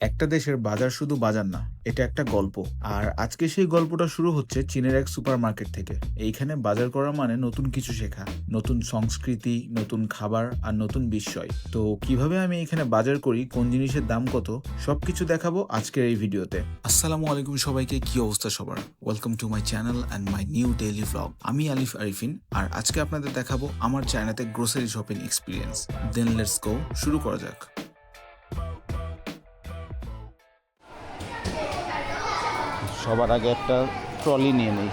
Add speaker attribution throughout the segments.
Speaker 1: একটা দেশের বাজার শুধু বাজার না, এটা একটা গল্প। আর আজকে সেই গল্পটা শুরু হচ্ছে চীনের এক সুপারমার্কেট থেকে। এইখানে বাজার করা মানে নতুন কিছু শেখা, নতুন সংস্কৃতি, নতুন খাবার আর নতুন বিস্ময়। তো কীভাবে আমি এখানে বাজার করি, কোন জিনিসের দাম কত, সবকিছু দেখাবো আজকের এই ভিডিওতে। আসসালামু আলাইকুম সবাইকে, কি অবস্থা সবার? Welcome to my channel and my new daily vlog আমি আলিফ আরিফিন, আর আজকে আপনাদের দেখাবো আমার চায়নাতে grocery shopping experience then let's go শুরু করা যাক।
Speaker 2: সবার আগে একটা ট্রলি নিয়ে নিই।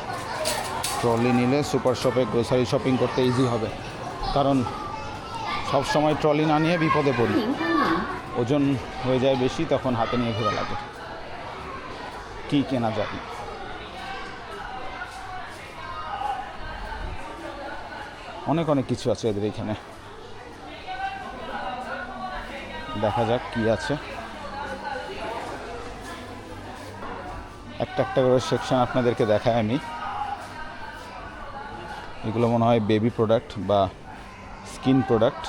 Speaker 2: ট্রলি নিলে সুপার শপে গ্রোসারি শপিং করতে ইজি হবে। কারণ সব সময় ট্রলি না নিয়ে বিপদে পড়ি। ওজন হয়ে যায় বেশি, তখন হাতে নিয়ে ঘোরা লাগে। কী কেনা যাবে? অনেক অনেক কিছু আছে এদের এখানে। দেখা যাক কি আছে। একটা একটা করে সেকশন আপনাদেরকে দেখায় আমি। এগুলো মনে হয় বেবি প্রোডাক্ট বা স্কিন প্রোডাক্ট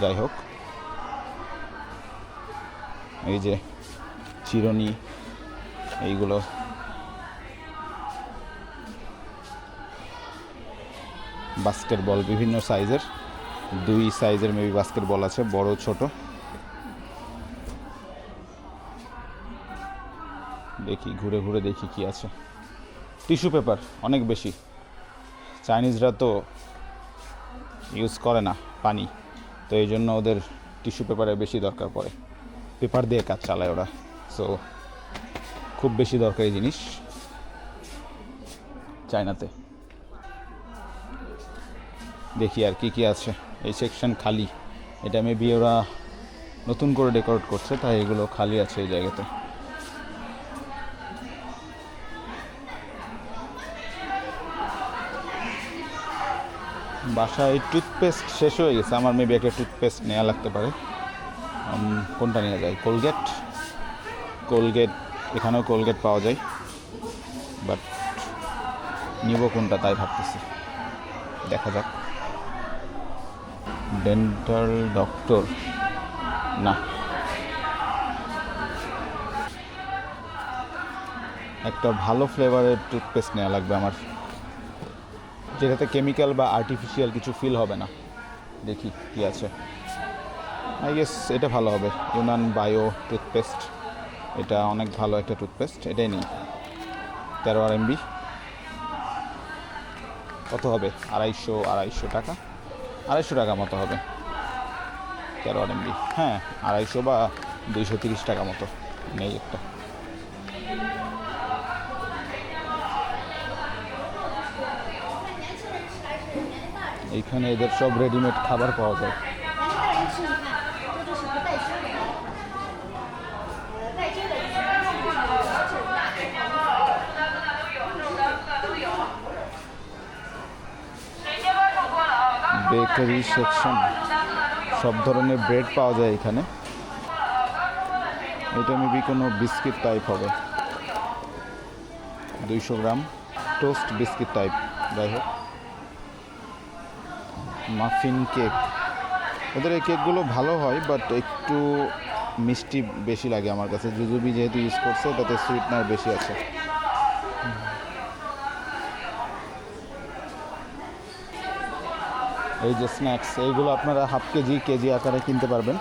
Speaker 2: যাই হোক। এই যে চিরনি, এইগুলো। বাস্কেটবল বিভিন্ন সাইজের দুই সাইজের মেবি বাস্কেটবল আছে, বড়, ছোট। দেখি, ঘুরে ঘুরে দেখি কি আছে। টিস্যু পেপার, অনেক বেশি। চাইনিজরা তো ইউজ করে না পানি, তো এই জন্য ওদের টিস্যু পেপারের বেশি দরকার পড়ে। পেপার দিয়ে কাজ চালায় ওরা সো খুব বেশি দরকারি জিনিস চায়নাতে। দেখি আর কি কি আছে, এই সেকশন খালি। এটা মেবি ওরা নতুন করে ডেকোরেট করছে, তাই এগুলো খালি আছে এই জায়গাতে। বাসায় টুথপেস্ট শেষ হয়ে গেছে। আমার মেবি একটা টুথপেস্ট নেওয়া লাগতে পারে। কোনটা নেওয়া যায়? কোলগেট কোলগেট এখানেও কোলগেট পাওয়া যায়। বাট নিব কোনটা তাই ভাবতেছি। দেখা যাক। ডেন্টাল ডক্টর না। একটা ভালো ফ্লেভারের টুথপেস্ট নেওয়া লাগবে আমার। যেটাতে কেমিক্যাল বা আর্টিফিশিয়াল কিছু ফিল হবে না। দেখি কি আছে। আই গেস এটা ভালো হবে। ইউনান বায়ো টুথপেস্ট এটা অনেক ভালো একটা টুথপেস্ট এটাই নিই। তেরো আর এমবি কত হবে? আড়াইশো আড়াইশো টাকা? আড়াইশো টাকা মতো হবে। তেরো আর এমবি হ্যাঁ আড়াইশো বা দুইশো তিরিশ টাকা মতো। নেই একটা। এইখানে এদের সব রেডিমেড খাবার পাওয়া যায়। বেকারি সেকশন সব ধরনের ব্রেড পাওয়া যায় এখানে। এটা মেবি কোনো বিস্কিট টাইপ হবে। দুইশো গ্রাম টোস্ট বিস্কিট টাইপ যাই হোক। মাফিন কেক ওদের এই কেকগুলো ভালো হয় বাট একটু মিষ্টি বেশি লাগে আমার কাছে। জুজুবি যেহেতু ইউজ করছে তাতে সুইটনার বেশি আছে। এই যে স্ন্যাক্স এইগুলো আপনারা হাফ কেজি কেজি আকারে কিনতে পারবেন।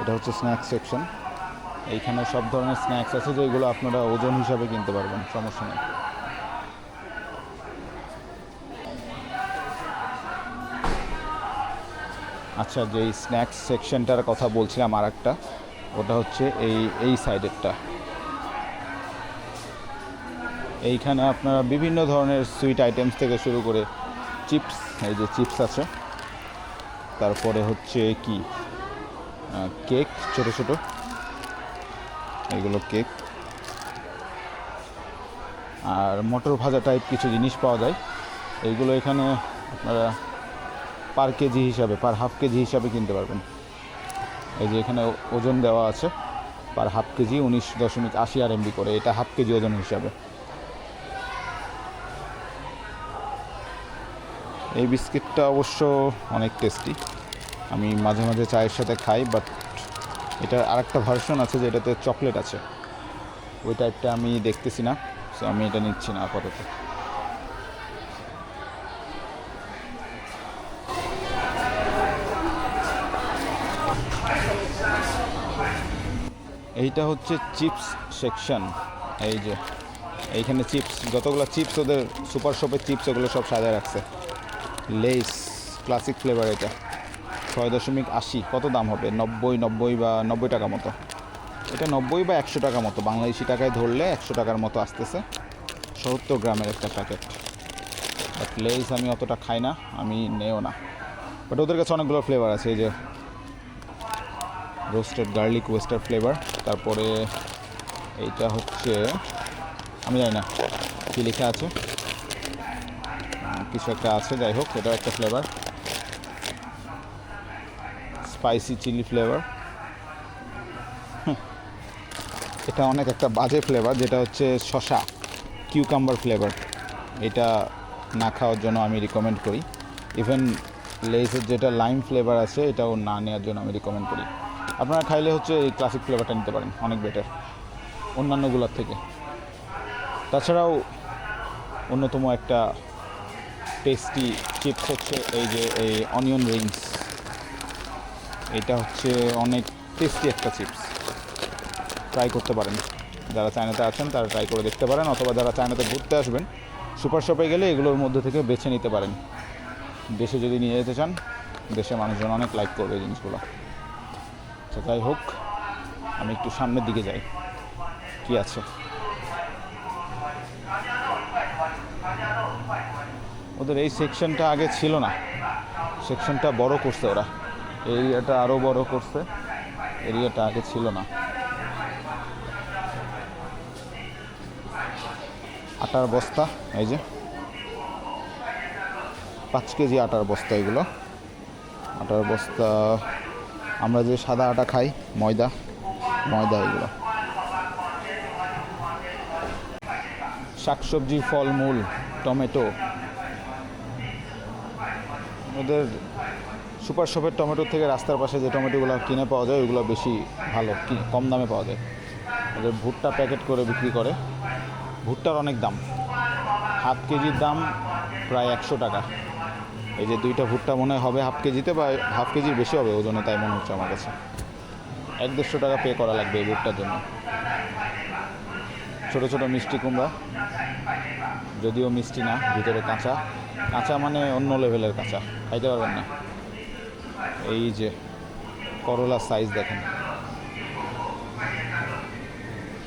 Speaker 2: এটা হচ্ছে স্ন্যাক্স সেকশন এইখানে সব ধরনের স্ন্যাক্স আছে যেগুলো আপনারা ওজন হিসাবে কিনতে পারবেন, সমস্যা নেই। আচ্ছা যে স্ন্যাক্স সেকশনটার কথা বলছিলাম আর একটা ওটা হচ্ছে এই এই সাইডেরটা এইখানে আপনারা বিভিন্ন ধরনের সুইট আইটেমস থেকে শুরু করে চিপস এই যে চিপস আছে। তারপরে হচ্ছে কি? কেক ছোট ছোট। এগুলো কেক আর মটর ভাজা টাইপ কিছু জিনিস পাওয়া যায়। এইগুলো এখানে আপনারা পার কেজি হিসাবে পার হাফ কেজি হিসাবে কিনতে পারবেন। এই যে এখানে ওজন দেওয়া আছে পার হাফ কেজি উনিশ দশমিক আশি আর এমবি করে, এটা হাফ কেজি ওজন হিসাবে। এই বিস্কিটটা অবশ্য অনেক টেস্টি আমি মাঝে মাঝে চায়ের সাথে খাই বাট এটার আরেকটা ভার্সন আছে যেটাতে চকলেট আছে। ওই টাইপটা আমি দেখতেছি না সো আমি এটা নিচ্ছি না আপাতত। এইটা হচ্ছে চিপস সেকশন। এই যে, এইখানে চিপস, যতগুলো চিপস ওদের সুপার শপের চিপস ওগুলো সব সাজায় রাখছে। লেস, ক্লাসিক ফ্লেভার এটা। ছয় দশমিক আশি, কত দাম হবে? নব্বই নব্বই বা নব্বই টাকা মতো। এটা নব্বই বা একশো টাকা মতো। বাংলাদেশি টাকায় ধরলে একশো টাকার মতো আসতেছে। সত্তর গ্রামের একটা প্যাকেট। বাট লেস আমি অতটা খাই না, আমি নেও না। বাট ওদের কাছে অনেকগুলো ফ্লেভার আছে। এই যে রোস্টেড গার্লিক ওয়েস্টার ফ্লেভার। তারপরে এইটা হচ্ছে, আমি জানি না কী লেখা আছে। কিছু একটা আছে, যাই হোক, এটাও একটা ফ্লেভার। Spicy chilli flavour. এটা অনেক একটা বাজে ফ্লেভার, যেটা হচ্ছে শশা কিউকাম্বার ফ্লেভার। এটা না খাওয়ার জন্য আমি রিকমেন্ড করি। ইভেন লেসের যেটা লাইম ফ্লেভার আছে, এটাও না নেওয়ার জন্য আমি রিকমেন্ড করি। আপনারা খাইলে হচ্ছে এই ক্লাসিক ফ্লেভারটা নিতে পারেন, অনেক বেটার অন্যান্যগুলোর থেকে। তাছাড়াও অন্যতম একটা টেস্টি চিপস হচ্ছে এই যে এই অনিয়ন রিংস এটা হচ্ছে অনেক টেস্টি একটা চিপস ট্রাই করতে পারেন। যারা চায়নাতে আছেন, তারা ট্রাই করে দেখতে পারেন, অথবা যারা চায়নাতে ঘুরতে আসবেন সুপার শপে গেলে এগুলোর মধ্যে থেকে বেছে নিতে পারেন। দেশে যদি নিয়ে যেতে চান, দেশে মানুষজন অনেক লাইক করবে এই জিনিসগুলো। তো যাই হোক, আমি একটু সামনের দিকে যাই। কি আছে? ওদের এই সেকশনটা আগে ছিল না। সেকশনটা বড় করছে ওরা। এরিয়াটা আরও বড় করছে। এরিয়াটা আগে ছিল না। আটার বস্তা, এই যে। পাঁচ কেজি আটার বস্তা এগুলো। আটার বস্তা আমরা যে সাদা আটা খাই, ময়দা ময়দা এগুলো। শাকসবজি, ফলমূল, টমেটো। ওদের সুপার শপের টমেটো থেকে রাস্তার পাশে যে টমেটোগুলো কিনে পাওয়া যায়, ওইগুলো বেশি ভালো কম দামে পাওয়া যায়। ওদের ভুট্টা প্যাকেট করে বিক্রি করে। ভুট্টার অনেক দাম। হাফ কেজির দাম প্রায় একশো টাকা। এই যে দুইটা ভুট্টা মনে হবে হাফ কেজিতে বা হাফ কেজির বেশি হবে ওজনে, তাই মনে হচ্ছে আমার কাছে। এক দেড়শো টাকা পে করা লাগবে এই ভুট্টার জন্য। ছোটো ছোটো মিষ্টি কুমড়া, যদিও মিষ্টি না, ভিতরে কাঁচা। কাঁচা মানে অন্য লেভেলের কাঁচা, খাইতে পারবেন না। এই যে করলা সাইজ দেখেন।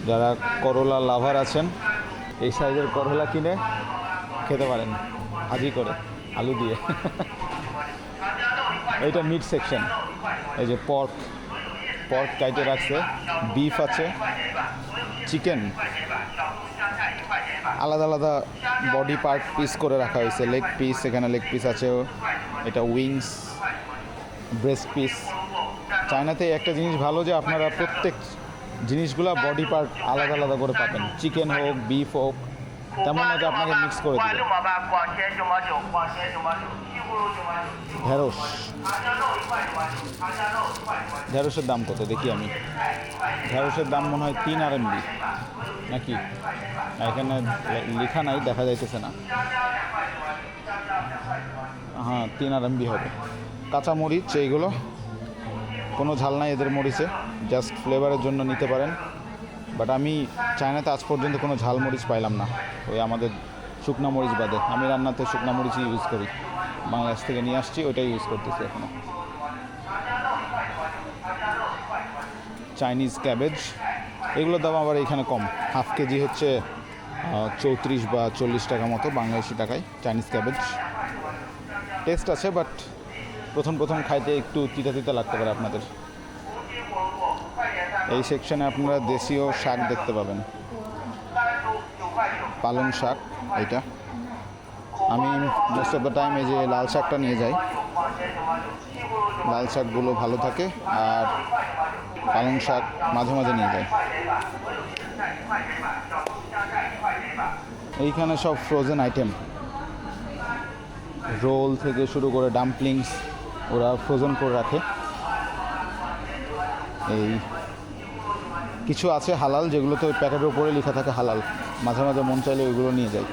Speaker 2: যারা করলা লাভার আছেন, এই সাইজের করলা কিনে খেতে পারেন ভাজি করে। আলু দিয়ে। এইটা মিড সেকশন এই যে পর্ক পর্ক কাইটে রাখছে। বিফ আছে। চিকেন আলাদা আলাদা বডি পার্ট পিস করে রাখা হয়েছে। লেগ পিস এখানে লেগ পিস আছে এটা উইংস ব্রেস্ট পিস চায়নাতে একটা জিনিস ভালো যে আপনারা প্রত্যেক জিনিসগুলা বডি পার্ট আলাদা আলাদা করে পাবেন। চিকেন হোক বিফ হোক। তেমন না আপনাকে মিক্স করে দেবে। ঢেঁড়স। ঢেঁড়সের দাম কত? দেখি আমি। ঢেঁড়সের দাম মনে হয় তিন আর এমবি। নাকি? এখানে লেখা নাই, দেখা যাইতেছে না। হ্যাঁ তিন আর এমবি হবে। কাঁচা মরিচ এইগুলো। কোনো ঝাল নাই এদের মরিচে। জাস্ট ফ্লেভারের জন্য নিতে পারেন। বাট আমি চায়নাতে আজ পর্যন্ত কোনো ঝালমরিচ পাইলাম না। ওই আমাদের শুকনা মরিচ বাদে। আমি রান্নাতে শুকনা মরিচই ইউজ করি। বাংলাদেশ থেকে নিয়ে আসছি, ওইটাই ইউজ করতেছি এখনও চাইনিজ ক্যাবেজ এগুলোর দাম আবার এখানে কম। হাফ কেজি হচ্ছে চৌত্রিশ বা চল্লিশ টাকা মতো বাংলাদেশি টাকায় চাইনিজ ক্যাবেজ টেস্ট আছে বাট প্রথম প্রথম খাইতে একটু তিতা তিতা লাগতে পারে আপনাদের। এই সেকশনে আপনারা দেশীয় শাক দেখতে পাবেন। পালং শাক এটা আমি মোস্ট অফ দ্য টাইম এই যে লাল শাকটা নিয়ে যাই। লাল শাকগুলো ভালো থাকে আর পালং শাক মাঝে মাঝে নিয়ে যাই। এইখানে সব ফ্রোজেন আইটেম রোল থেকে শুরু করে ডাম্পলিংস ওরা ফ্রোজেন করে রাখে। এই কিছু আছে হালাল যেগুলো তো প্যাকেটের উপরে লেখা থাকে হালাল। মাঝে মাঝে মন চাইলে ওইগুলো নিয়ে যাই।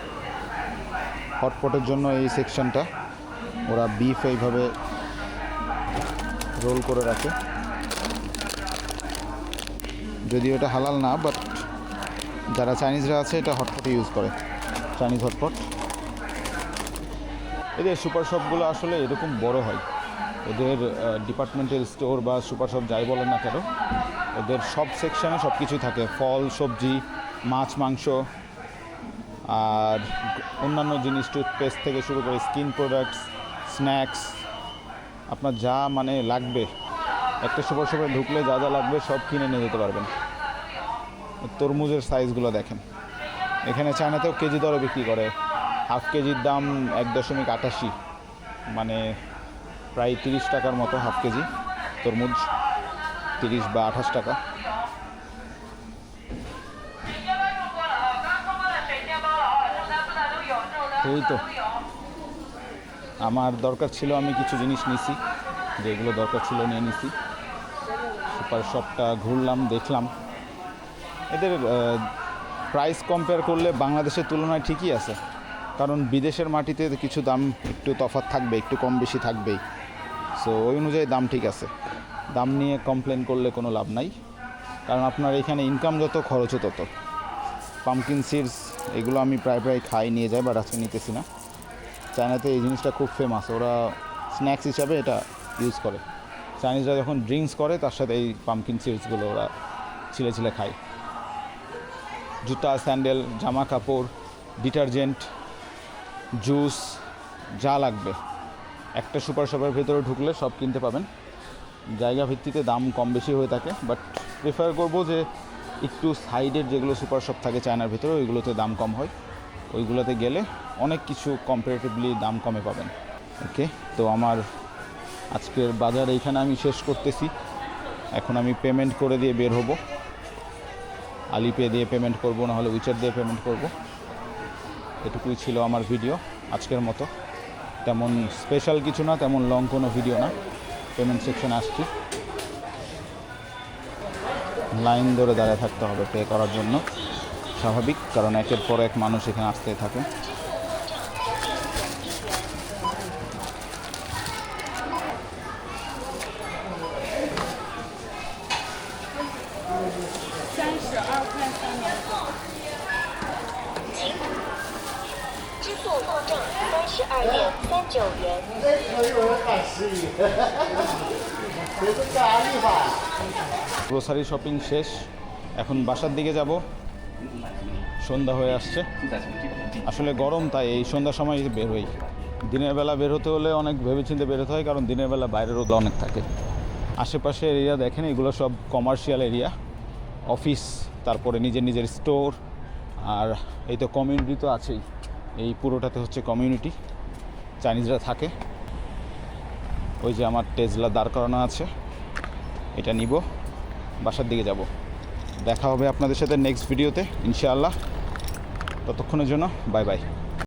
Speaker 2: হটপটের জন্য এই সেকশনটা। ওরা বিফ এইভাবে রোল করে রাখে। যদিও এটা হালাল না বাট যারা চাইনিজরা আছে, এটা হটপটে ইউজ করে। চাইনিজ হটপট এদের সুপার শপগুলো আসলে এরকম বড় হয়। ওদের ডিপার্টমেন্টাল স্টোর বা সুপার শপ যাই বলেন না কেন ওদের সব সেকশনে সব কিছু থাকে। ফল, সবজি, মাছ, মাংস, আর অন্যান্য জিনিস টুথপেস্ট থেকে শুরু করে স্কিন প্রোডাক্টস স্ন্যাক্স আপনার যা মানে লাগবে। একটা সুপার শপে ঢুকলে যা যা লাগবে সব কিনে নিয়ে যেতে পারবেন। তরমুজের সাইজগুলো দেখেন। এখানে চায়নাতেও কেজি দরে বিক্রি করে। হাফ কেজির দাম এক দশমিক আটাশি। মানে প্রায় তিরিশ টাকার মতো হাফ কেজি তরমুজ। তিরিশ বা আঠাশ টাকা। এই তো। আমার দরকার ছিল আমি কিছু জিনিস নিছি, যেগুলো দরকার ছিল নিয়ে নিছি। সুপার শপটা ঘুরলাম, দেখলাম। এদের প্রাইস কম্পেয়ার করলে বাংলাদেশের তুলনায় ঠিকই আছে। কারণ বিদেশের মাটিতে কিছু দাম একটু তফাৎ থাকবে, একটু কম বেশি থাকবেই। সো ওই অনুযায়ী দাম ঠিক আছে। দাম নিয়ে কমপ্লেন করলে কোনো লাভ নাই। কারণ আপনার এখানে ইনকাম যত খরচও তত। পামকিন সিডস এগুলো আমি প্রায় প্রায় খাই, নিয়ে যাই বাট আজকে নিতেছি না। চায়নাতে এই জিনিসটা খুব ফেমাস ওরা স্ন্যাক্স হিসাবে এটা ইউজ করে। চাইনিজরা যখন ড্রিঙ্কস করে, তার সাথে এই পামকিন সিডসগুলো ওরা ছিলে ছিলে খায়। জুতা স্যান্ডেল জামা কাপড় ডিটারজেন্ট জুস যা লাগবে। একটা সুপার শপের ভেতরে ঢুকলে সব কিনতে পাবেন। জায়গা ভিত্তিতে দাম কম বেশি হয়ে থাকে বাট প্রেফার করব যে একটু সাইডের যেগুলো সুপার শপ থাকে চায়নার ভিতরে, ওইগুলোতে দাম কম হয়। ওইগুলোতে গেলে অনেক কিছু কম্পারেটিভলি দাম কমে পাবেন। ওকে তো আমার আজকের বাজার এইখানে আমি শেষ করতেছি। এখন আমি পেমেন্ট করে দিয়ে বের হব। আলিপে দিয়ে পেমেন্ট করব না হলে উইচার দিয়ে পেমেন্ট করব। এটুকুই ছিল আমার ভিডিও আজকের মতো। তেমন স্পেশাল কিছু না, তেমন লং কোনো ভিডিও না। পেমেন্ট সেকশনে আসছি। লাইন ধরে দাঁড়িয়ে থাকতে হবে পে করার জন্য। স্বাভাবিক, কারণ একের পর এক মানুষ এখানে আসতে থাকে।
Speaker 3: 支付过账三十二点三九元。
Speaker 2: গ্রোসারি শপিং শেষ এখন বাসার দিকে যাব সন্ধ্যা হয়ে আসছে আসলে গরম তাই এই সন্ধ্যার সময় বের হই দিনের বেলা বের হতে হলে অনেক ভেবেচিন্তে বের হতে হয় কারণ দিনের বেলা বাইরের রোদ অনেক থাকে আশেপাশে এরিয়া দেখেন এগুলো সব কমার্শিয়াল এরিয়া অফিস তারপরে নিজের নিজের স্টোর আর এই তো কমিউনিটি তো আছেই এই পুরোটাতে হচ্ছে কমিউনিটি চাইনিজরা থাকে। ওই যে আমার টেজলা দাঁড় করানো আছে, এটা নিব, বাসার দিকে যাব। দেখা হবে আপনাদের সাথে নেক্সট ভিডিওতে ইনশাআল্লাহ। ততক্ষণের জন্য বাই বাই